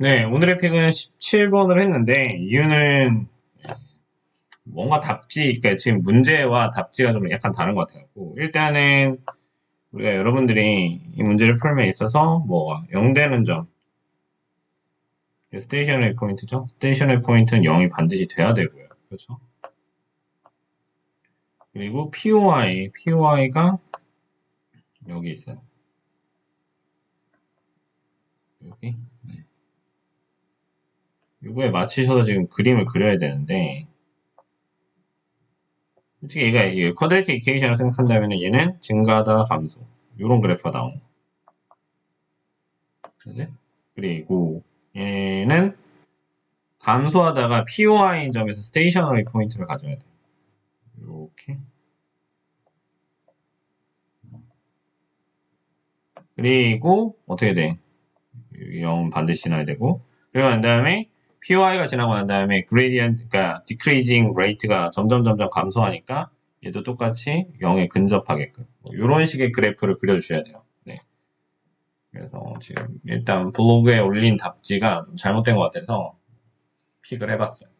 네, 오늘의 픽은 17번을 했는데, 이유는 뭔가 답지, 그러니까 지금 문제와 답지가 좀 약간 다른 것 같아요. 일단은 우리가 여러분들이 이 문제를 풀면 있어서 뭐가 0되는 점, 스테이셔너리 포인트죠? 스테이셔너리 포인트는 0이 반드시 돼야 되고요. 그렇죠? 그리고 POI, POI가 여기 있어요. 여기. 네. 이거에 맞추셔서 지금 그림을 그려야 되는데, 솔직히 얘가 이게 쿼드레틱 이케이션을 생각한다면 얘는 증가하다가 감소. 이런 그래프가 거. 그지? 그리고 얘는 감소하다가 POI인 점에서 스테이셔너리 포인트를 가져야 돼. 이렇게. 그리고 어떻게 돼? 0 반드시 지나야 되고 그리고 난 다음에 POI가 지나고 난 다음에 gradient, 그러니까 decreasing rate가 점점 점점 감소하니까 얘도 똑같이 0에 근접하게끔 뭐 이런 식의 그래프를 그려주셔야 돼요. 네. 그래서 지금 일단 블로그에 올린 답지가 좀 잘못된 것 같아서 픽을 해봤어요.